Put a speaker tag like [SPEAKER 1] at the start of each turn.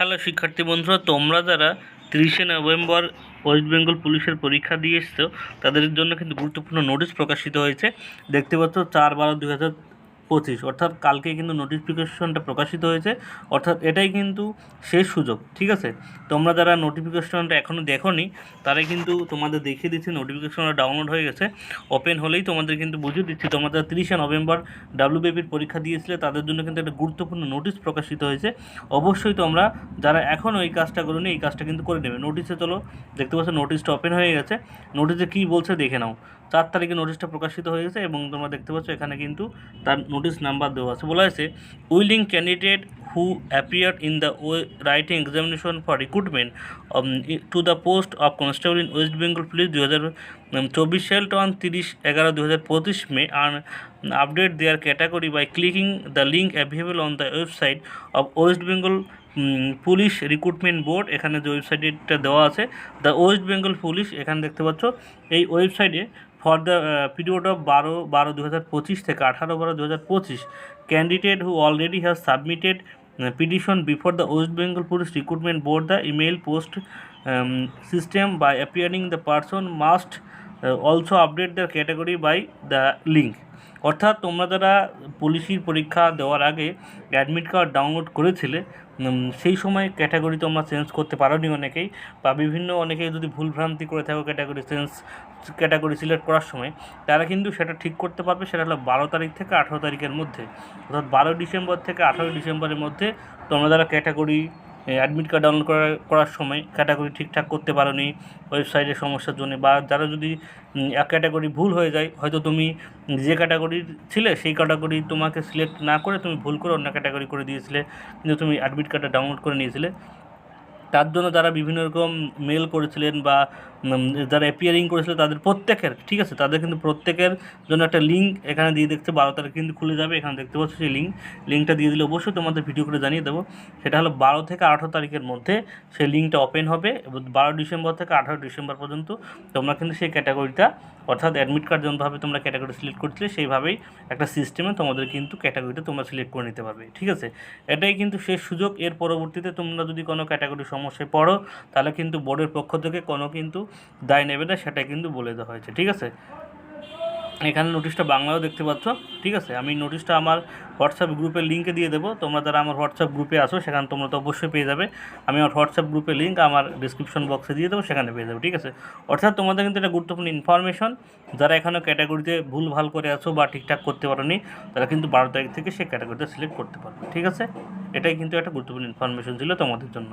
[SPEAKER 1] Hello শিক্ষার্থী বন্ধুরা তোমরা যারা তিরিশে নভেম্বর ওয়েস্ট বেঙ্গল পুলিশের পরীক্ষা দিয়ে এসছো তাদের জন্য কিন্তু গুরুত্বপূর্ণ নোটিশ প্রকাশিত হয়েছে দেখতে পাচ্ছ চার বারো দুই হাজার পঁচিশ অর্থাৎ কালকে কিন্তু নোটিফিকেশনটা প্রকাশিত হয়েছে অর্থাৎ এটাই কিন্তু শেষ সুযোগ ঠিক আছে তোমরা যারা নোটিফিকেশনটা এখনও দেখোনি তারা কিন্তু তোমাদের দেখিয়ে দিচ্ছে নোটিফিকেশনটা ডাউনলোড হয়ে গেছে ওপেন হলেই তোমাদের কিন্তু বুঝিয়ে দিচ্ছি তোমাদের তিরিশে নভেম্বর ডাব্লিউবিপির পরীক্ষা দিয়েছিলে তাদের জন্য কিন্তু একটা গুরুত্বপূর্ণ নোটিশ প্রকাশিত হয়েছে অবশ্যই তোমরা যারা এখনও এই কাজটা করোনি এই কাজটা কিন্তু করে নেবে নোটিশে চলো দেখতে পাচ্ছ নোটিশটা ওপেন হয়ে গেছে নোটিশে কী বলছে দেখে নাও চার তারিখে নোটিশটা প্রকাশিত হয়ে গেছে এবং তোমরা দেখতে পাচ্ছ এখানে কিন্তু তার নোটিশ নাম্বার দেওয়া আছে বলা হয়েছে willing candidate who appeared in the writing examination for recruitment um, to the post of constable in West Bengal Police 2024 held 30 11 2025 May and update their category by clicking the link available on the website of West Bengal police recruitment board এখানে যে ওয়েবসাইটটা দেওয়া আছে the West Bengal police এখানে দেখতে পাচ্ছ এই ওয়েবসাইটে ফর দ্য পিরিয়ড অফ বারো বারো দু থেকে আঠারো বারো দু candidate who already has submitted petition before the West Bengal Police Recruitment Board. The email post um, system by appearing the person must uh, also update their category by the link. অর্থাৎ তোমরা যারা পুলিশের পরীক্ষা দেওয়ার আগে admit card download করেছিলে সেই সময় ক্যাটাগরি তোমরা চেঞ্জ করতে পারোনি অনেকেই বা বিভিন্ন অনেকেই যদি ভুলভ্রান্তি করে থাকো ক্যাটাগরি চেঞ্জ ক্যাটাগরি সিলেক্ট করার সময় তারা কিন্তু সেটা ঠিক করতে পারবে সেটা হলো বারো তারিখ থেকে আঠেরো তারিখের মধ্যে অর্থাৎ বারো ডিসেম্বর থেকে আঠেরো ডিসেম্বরের মধ্যে তোমরা যারা ক্যাটাগরি অ্যাডমিট কার্ড ডাউনলোড করার করার সময় ক্যাটাগরি ঠিকঠাক করতে পারোনি ওয়েবসাইটের সমস্যার জন্য বা যারা যদি এক ক্যাটাগরি ভুল হয়ে যায় হয়তো তুমি যে ক্যাটাগরি ছিলে সেই ক্যাটাগরি তোমাকে সিলেক্ট না করে তুমি ভুল করে অন্য ক্যাটাগরি করে দিয়েছিলে কিন্তু তুমি অ্যাডমিট কার্ডটা ডাউনলোড করে নিয়েছিলে তার জন্য যারা বিভিন্ন রকম মেল করেছিলেন বা যারা অ্যাপিয়ারিং করেছিল তাদের প্রত্যেকের ঠিক আছে তাদের কিন্তু প্রত্যেকের জন্য একটা লিঙ্ক এখানে দিয়ে দেখতে বারো তারিখ কিন্তু খুলে যাবে এখানে দেখতে পাচ্ছ সেই লিঙ্ক লিঙ্কটা দিয়ে দিলে অবশ্যই তোমাদের ভিডিও করে জানিয়ে দেবো সেটা হলো বারো থেকে আঠারো তারিখের মধ্যে সেই লিঙ্কটা ওপেন হবে এবং বারো ডিসেম্বর থেকে আঠারো ডিসেম্বর পর্যন্ত তোমরা কিন্তু সেই ক্যাটাগরিটা অর্থাৎ অ্যাডমিট কার্ড যেমনভাবে তোমরা ক্যাটাগরি সিলেক্ট করছিলে সেইভাবেই একটা সিস্টেমে তোমাদের কিন্তু ক্যাটাগরিটা তোমরা সিলেক্ট করে নিতে পারবে ঠিক আছে এটাই কিন্তু শেষ সুযোগ এর পরবর্তীতে তোমরা যদি কোনো ক্যাটাগরি সমস্যায় পড়ো তাহলে কিন্তু বোর্ডের পক্ষ থেকে কোনো কিন্তু দায় নেবে না সেটা কিন্তু বলে দেওয়া হয়েছে ঠিক আছে এখানে নোটিশটা বাংলাও দেখতে পাচ্ছ ঠিক আছে আমি নোটিশটা আমার হোয়াটসঅ্যাপ গ্রুপের লিঙ্কে দিয়ে দেবো তোমরা তারা আমার হোয়াটসঅ্যাপ গ্রুপে আসো সেখানে তোমরা তো অবশ্যই পেয়ে যাবে আমি আমার হোয়াটসঅ্যাপ গ্রুপের লিঙ্ক আমার ডিসক্রিপশন বক্সে দিয়ে দেবো সেখানে পেয়ে যাবে ঠিক আছে অর্থাৎ তোমাদের কিন্তু একটা গুরুত্বপূর্ণ ইনফরমেশন যারা এখানে ক্যাটাগরিতে ভুল ভাল করে আছো বা ঠিকঠাক করতে পারোনি তারা কিন্তু বারো তারিখ থেকে সেই ক্যাটাগরিতে সিলেক্ট করতে পারবে ঠিক আছে এটাই কিন্তু একটা গুরুত্বপূর্ণ ইনফরমেশন ছিল তোমাদের জন্য